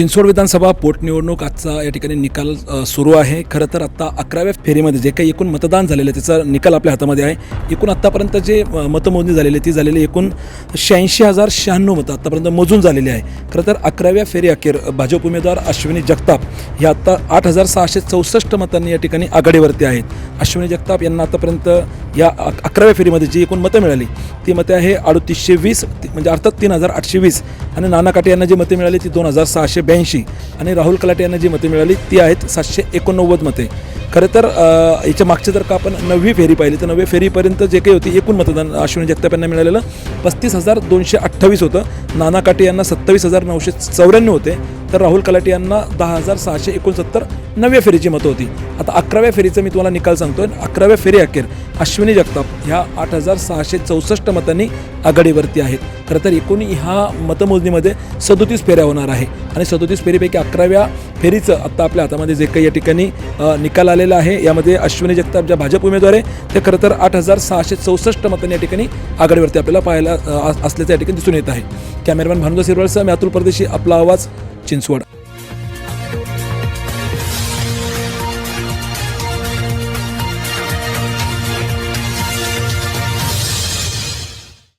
चिंचवड विधानसभा पोटनिवडणूक आजचा या ठिकाणी निकाल सुरू आहे. खरं तर आत्ता अकराव्या फेरीमध्ये जे काही एकूण मतदान झालेलं आहे त्याचा निकाल आपल्या हातामध्ये आहे. एकूण आत्तापर्यंत जे मतमोजणी झालेली आहे ती झालेली एकूण शहाऐंशी हजार शहाण्णव मतं आत्तापर्यंत मोजून झालेली आहे. खरं तर अकराव्या फेरी अखेर भाजप उमेदवार अश्विनी जगताप हे आत्ता आठ हजार सहाशे चौसष्ट मतांनी या ठिकाणी आघाडीवरती आहेत. अश्विनी जगताप यांना आतापर्यंत या अक- अकराव्या फेरीमध्ये जी एकूण मतं मिळाली ती मते आहे अडतीसशे वीस म्हणजे अर्थात तीन हजार आठशे वीस. आणि नाना काटे यांना जी मते मिळाली ती दोन हजार सहाशे ब्याऐंशी. आणि राहुल कलाटे यांना जी मते मिळाली ती आहेत सातशे एकोणनव्वद मते. खरं तर याच्या मागच्या जर का आपण नववी फेरी पाहिली तर नववी फेरीपर्यंत जे काही होती एकूण मतदान अश्विनी जगताप यांना मिळालेलं पस्तीस हजार दोनशे अठ्ठावीस होतं. नाना काटे यांना सत्तावीस हजार नऊशे चौऱ्याण्णव होते. तर राहुल कलाटे यांना दहा हजार सहाशे एकोणसत्तर नवव्या फेरीची मतं होती. आता अकराव्या फेरीचं मी तुम्हाला निकाल सांगतोय. अकराव्या फेरी अखेर. अश्विनी जगताप ह्या आठ हजार सहाशे चौसष्ट मतांनी आघाडीवरती आहेत. खरं तर एकूण ह्या मतमोजणीमध्ये सदोतीस फेऱ्या होणार आहे. आणि सदोतीस फेरीपैकी अकराव्या फेरीचं आत्ता आपल्या हातामध्ये जे काही या ठिकाणी निकाल आलेला आहे यामध्ये अश्विनी जगताप ज्या भाजप उमेदवार आहे ते खरं तर आठ हजार सहाशे चौसष्ट मतांनी या ठिकाणी आघाडीवरती आपल्याला पाहायला असल्याचं या ठिकाणी दिसून येत आहे. कॅमेरामॅन भानुदा सिरवळसह मी अतुल परदेशी आपला आवाज चिंचवड.